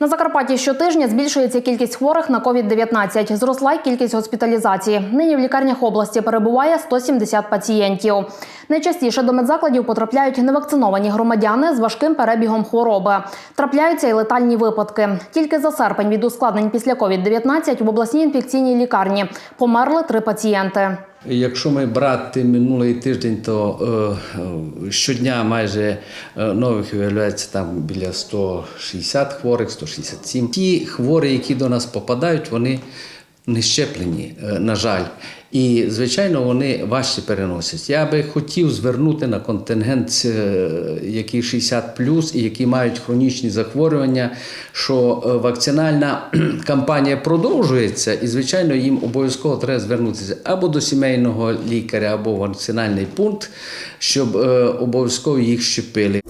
На Закарпатті щотижня збільшується кількість хворих на COVID-19. Зросла й кількість госпіталізацій. Нині в лікарнях області перебуває 170 пацієнтів. Найчастіше до медзакладів потрапляють невакциновані громадяни з важким перебігом хвороби. Трапляються й летальні випадки. Тільки за серпень від ускладнень після COVID-19 в обласній інфекційній лікарні померли три пацієнти. Якщо ми брати минулий тиждень, то е, е, щодня майже е, нових виявляється там біля 160 хворих, 167. Ті хворі, які до нас попадають, вони не щеплені, е, на жаль. І, звичайно, вони важче переносять. Я би хотів звернути на контингент, е, який 60 і які мають хронічні захворювання, що е, вакцинальна кампанія продовжується, і, звичайно, їм обов'язково треба звернутися або до сімейного лікаря, або в вакцинальний пункт, щоб обов'язково їх щепили.